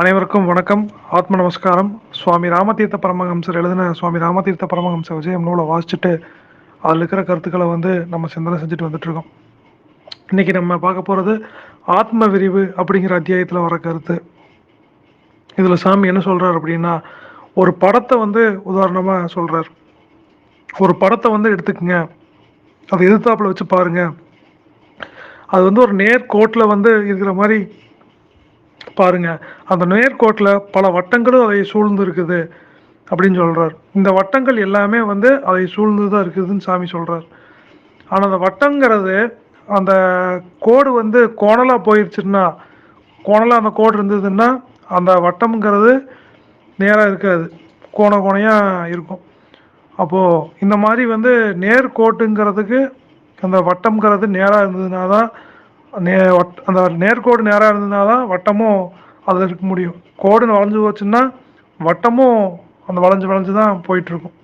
அனைவருக்கும் வணக்கம். ஆத்ம நமஸ்காரம். சுவாமி ராமதீர்த்த பரமஹம்சர் எழுதின சுவாமி ராமதீர்த்த பரமஹம்ச விஜயம் நூலை வாசிச்சுட்டு அதில் இருக்கிற கருத்துக்களை வந்து நம்ம சிந்தனை செஞ்சுட்டு வந்துட்டு இருக்கோம் இன்னைக்கு நம்ம பார்க்க போகிறது ஆத்ம விரிவு அப்படிங்கிற அத்தியாயத்தில் வர கருத்து. இதில் சாமி என்ன சொல்கிறார் அப்படின்னா ஒரு படத்தை வந்து உதாரணமாக சொல்கிறார் ஒரு படத்தை வந்து எடுத்துக்கோங்க. அதை எதிர்த்தாப்புல வச்சு பாருங்க. அது வந்து ஒரு நேர் கோட்டில் வந்து இருக்கிற மாதிரி பாருங்க அந்த நேர்கோட்டில் பல வட்டங்களும் அதை சூழ்ந்து இருக்குது அப்படின்னு சொல்றார். இந்த வட்டங்கள் எல்லாமே வந்து அதை சூழ்ந்து தான் இருக்குதுன்னு சாமி சொல்றார். ஆனால் அந்த வட்டங்கிறது அந்த கோடு வந்து கோணலாக போயிடுச்சுன்னா கோணலாக அந்த கோடு இருந்ததுன்னா அந்த வட்டம்ங்கிறது நேராக இருக்காது. கோண கோணையாக இருக்கும். அப்போது இந்த மாதிரி வந்து நேர்கோட்டுங்கிறதுக்கு அந்த வட்டம்ங்கிறது நேராக இருந்ததுனா தான் நே வட் அந்த நேர்கோடு நேராக இருந்ததுனால தான் வட்டமும் அதில் இருக்க முடியும். கோடு வளைஞ்சு போச்சுன்னா வட்டமும் அந்த வளைஞ்சு வளைஞ்சு தான் போயிட்டுருக்கும்.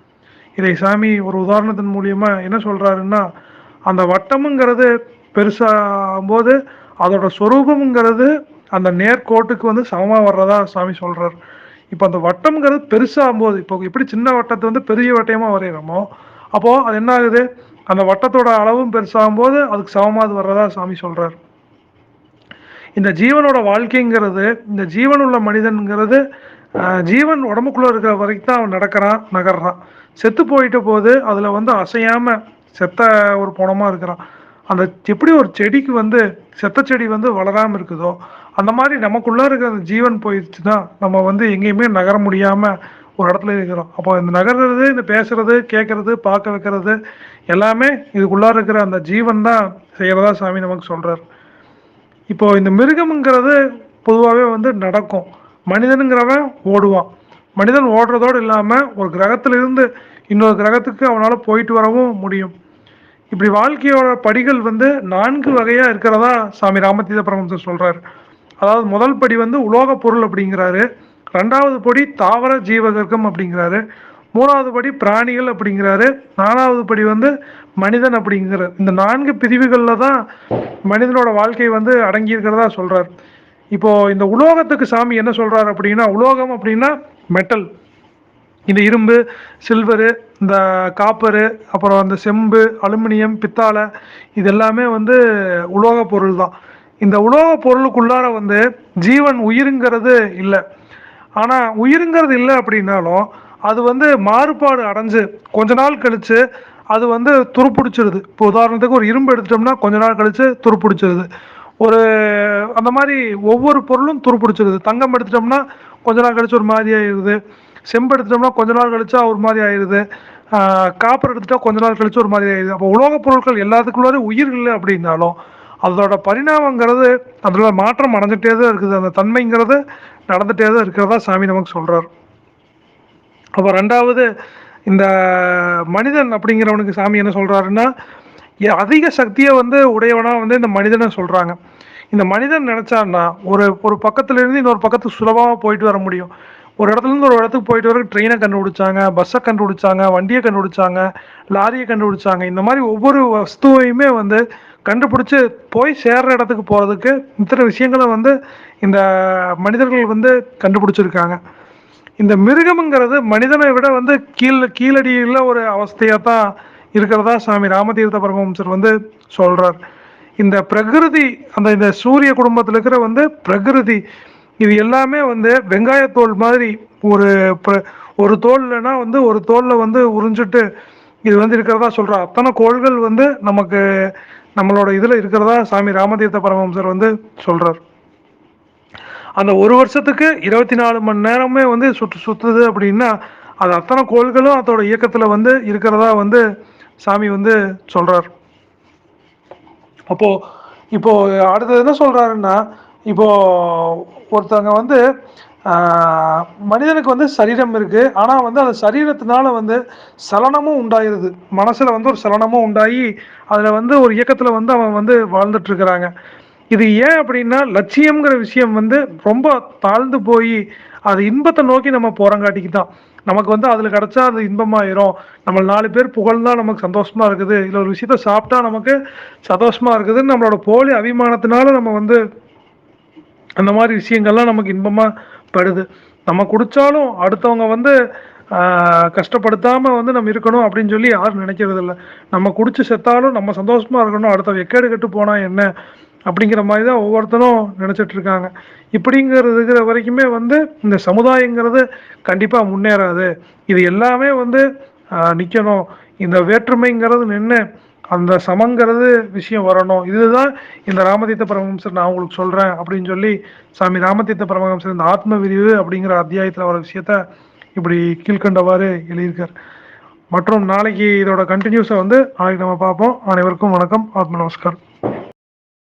இதை சாமி ஒரு உதாரணத்தின் மூலியமாக என்ன சொல்கிறாருன்னா அந்த வட்டமுங்கிறது பெருசாகும்போது அதோட சொரூபம்ங்கிறது அந்த நேர்கோட்டுக்கு வந்து சமமாக வர்றதா சாமி சொல்கிறார் இப்போ அந்த வட்டம்ங்கிறது பெருசாகும்போது இப்போ எப்படி சின்ன வட்டத்தை வந்து பெரிய வட்டயமாக வரைகிறோமோ அப்போது அது என்ன ஆகுது? அந்த வட்டத்தோட அளவும் பெருசாகும் போது அதுக்கு சமமாக வர்றதா சாமி சொல்கிறார் இந்த ஜீவனோட வாழ்க்கைங்கிறது இந்த ஜீவன் உள்ள மனிதனுங்கிறது ஆஹ், ஜீவன் உடம்புக்குள்ளே இருக்கிற வரைக்கும் தான் அவன் நடக்கிறான் நகர்றான். செத்து போயிட்ட போது அதில் வந்து அசையாமல் செத்த ஒரு பணமாக இருக்கிறான். அந்த எப்படி ஒரு செடிக்கு வந்து செத்த செடி வந்து வளராமல் இருக்குதோ அந்த மாதிரி நமக்குள்ளே இருக்கிற அந்த ஜீவன் போயிடுச்சுன்னா நம்ம வந்து எங்கேயுமே நகர முடியாமல் ஒரு இடத்துல இருக்கிறோம். அப்போ இந்த நகர்றது இந்த பேசுறது கேட்கறது பார்க்க வைக்கிறது எல்லாமே இதுக்குள்ளார இருக்கிற அந்த ஜீவன் தான் செய்கிறதா சாமி நமக்கு சொல்கிறார் இப்போ இந்த மிருகம்ங்கிறது பொதுவாகவே வந்து நடக்கும். மனிதனுங்கிறவன் ஓடுவான். மனிதன் ஓடுறதோடு இல்லாமல் ஒரு கிரகத்திலிருந்து இன்னொரு கிரகத்துக்கு அவனால் போயிட்டு வரவும் முடியும். இப்படி வாழ்க்கையோட படிகள் வந்து நான்கு வகையாக இருக்கிறதா சாமி ராமதீத பரமஹம்சர் சொல்கிறார் அதாவது முதல் படி வந்து உலோக பொருள் அப்படிங்கிறாரு. ரெண்டாவது படி தாவர ஜீவகர்க்கம் அப்படிங்கிறாரு. மூணாவது படி பிராணிகள் அப்படிங்கிறாரு. நாலாவது படி வந்து மனிதன் அப்படிங்கிறார். இந்த நான்கு பிரிவுகளில் தான் மனிதனோட வாழ்க்கை வந்து அடங்கி இருக்கிறதா சொல்றார். இப்போ இந்த உலோகத்துக்கு சாமி என்ன சொல்றாரு அப்படின்னா உலோகம் அப்படின்னா மெட்டல். இந்த இரும்பு சில்வரு இந்த காப்பரு அப்புறம் அந்த செம்பு அலுமினியம் பித்தாளை இது எல்லாமே வந்து உலோக பொருள் தான். இந்த உலோக பொருளுக்குள்ளார வந்து ஜீவன் உயிருங்கிறது இல்லை. ஆனால் உயிருங்கிறது இல்லை அப்படின்னாலும் அது வந்து மாறுபாடு அடைஞ்சு கொஞ்ச நாள் கழித்து அது வந்து துருப்பிடிச்சிருது. இப்போ உதாரணத்துக்கு ஒரு இரும்பு எடுத்துட்டோம்னா கொஞ்ச நாள் கழித்து துருப்பிடிச்சிருது. ஒரு அந்த மாதிரி ஒவ்வொரு பொருளும் துருப்பிடிச்சிருது. தங்கம் எடுத்துட்டோம்னா கொஞ்ச நாள் கழிச்சு ஒரு மாதிரி ஆயிடுது செம்பு எடுத்துட்டோம்னா கொஞ்ச நாள் கழிச்சா ஒரு மாதிரி ஆயிடுது காப்பர் எடுத்துட்டா கொஞ்ச நாள் கழிச்சு ஒரு மாதிரி ஆயிடுது அப்போ உலோகப் பொருட்கள் எல்லாத்துக்குள்ளார உயிர் இல்லை அப்படின்னாலும் அதோட பரிணாமங்கிறது அதில் மாற்றம் அடைஞ்சிட்டே தான் இருக்குது. அந்த தன்மைங்கிறது நடந்துகிட்டே தான் இருக்கிறதா சாமி நமக்கு சொல்கிறார் அப்போ ரெண்டாவது இந்த மனிதன் அப்படிங்கிறவனுக்கு சாமி என்ன சொல்கிறாருன்னா அதிக சக்தியை வந்து உடையவனாக வந்து இந்த மனிதனை சொல்கிறாங்க இந்த மனிதன் நினச்சான்னா ஒரு ஒரு பக்கத்துலேருந்து இன்னொரு பக்கத்துக்கு சுலபமாக போயிட்டு வர முடியும். ஒரு இடத்துல இருந்து ஒரு இடத்துக்கு போயிட்டு வர ட்ரெயினை கண்டுபிடிச்சாங்க பஸ்ஸை கண்டுபிடிச்சாங்க வண்டியை கண்டுபிடிச்சாங்க லாரியை கண்டுபிடிச்சாங்க. இந்த மாதிரி ஒவ்வொரு வஸ்துவையுமே வந்து கண்டுபிடிச்சு போய் சேர்ற இடத்துக்கு போகிறதுக்கு இத்தனை விஷயங்களை வந்து இந்த மனிதர்கள் வந்து கண்டுபிடிச்சிருக்காங்க. இந்த மிருகம்ங்கிறது மனிதனை விட வந்து கீழ் கீழடியில் ஒரு அவஸ்தையாக தான் இருக்கிறதா சாமி ராமதீர்த்த பரமஹம்சர் வந்து சொல்கிறார் இந்த பிரகிருதி அந்த இந்த சூரிய குடும்பத்தில் இருக்கிற வந்து பிரகிருதி இது எல்லாமே வந்து வெங்காயத்தோல் மாதிரி ஒரு ஒரு தோல்லனா வந்து ஒரு தோலில் வந்து உறிஞ்சிட்டு இது வந்து இருக்கிறதா சொல்கிறார் அத்தனை கோள்கள் வந்து நமக்கு நம்மளோட இதில் இருக்கிறதா சாமி ராமதீர்த்த பரமஹம்சர் வந்து சொல்கிறார் அந்த ஒரு வருஷத்துக்கு இருபத்தி நாலு மணி நேரமே வந்து சுற்று சுற்றுது அப்படின்னா அது அத்தனை கோள்களும் அதோட இயக்கத்தில் வந்து இருக்கிறதா வந்து சாமி வந்து சொல்கிறார் அப்போது இப்போது அடுத்தது என்ன சொல்கிறாருன்னா இப்போது ஒருத்தவங்க வந்து மனிதனுக்கு வந்து சரீரம் இருக்குது ஆனால் வந்து அந்த சரீரத்தினால வந்து சலனமும் உண்டாயிருது. மனசில் வந்து ஒரு சலனமும் உண்டாகி அதில் வந்து ஒரு இயக்கத்தில் வந்து அவன் வந்து வாழ்ந்துட்டுருக்கிறாங்க. இது ஏன் அப்படின்னா லட்சியம்ங்கிற விஷயம் வந்து ரொம்ப தாழ்ந்து போய் அது இன்பத்தை நோக்கி நம்ம போறங்காட்டிக்கு தான். நமக்கு வந்து அதில் கிடச்சா அது இன்பமாயிரும். நம்ம நாலு பேர் புகழ்ந்தா நமக்கு சந்தோஷமா இருக்குது. இல்லை ஒரு விஷயத்த சாப்பிட்டா நமக்கு சந்தோஷமா இருக்குதுன்னு நம்மளோட போலி அபிமானத்தினால நம்ம வந்து அந்த மாதிரி விஷயங்கள்லாம் நமக்கு இன்பமாக படுது. நம்ம குடித்தாலும் அடுத்தவங்க வந்து கஷ்டப்படுத்தாமல் வந்து நம்ம இருக்கணும் அப்படின்னு சொல்லி யாரும் நினைக்கிறதில்ல. நம்ம குடிச்சு செத்தாலும் நம்ம சந்தோஷமாக இருக்கணும். அடுத்த எக்கேடு கெட்டு போனால் என்ன? அப்படிங்கிற மாதிரி தான் ஒவ்வொருத்தரும் நினச்சிட்டு இருக்காங்க. இப்படிங்கிறது இருக்கிற வரைக்குமே வந்து இந்த சமுதாயங்கிறது கண்டிப்பாக முன்னேறாது. இது எல்லாமே வந்து நிற்கணும் இந்த வேற்றுமைங்கிறது நின்று அந்த சமங்கிறது விஷயம் வரணும். இதுதான் இந்த ராமதீர்த்த பரமஹம்சர் நான் உங்களுக்கு சொல்றேன் அப்படின்னு சொல்லி சாமி ராமதீர்த்த பரமஹம்சர் இந்த ஆத்ம விரிவு அப்படிங்கிற அத்தியாயத்தில் வர விஷயத்த இப்படி கீழ்கண்டவாறு எழுதியிருக்கார். மற்றும் நாளைக்கு இதோட கண்டினியூஸை வந்து நாளைக்கு நம்ம பார்ப்போம். அனைவருக்கும் வணக்கம். ஆத்ம நமஸ்காரம்.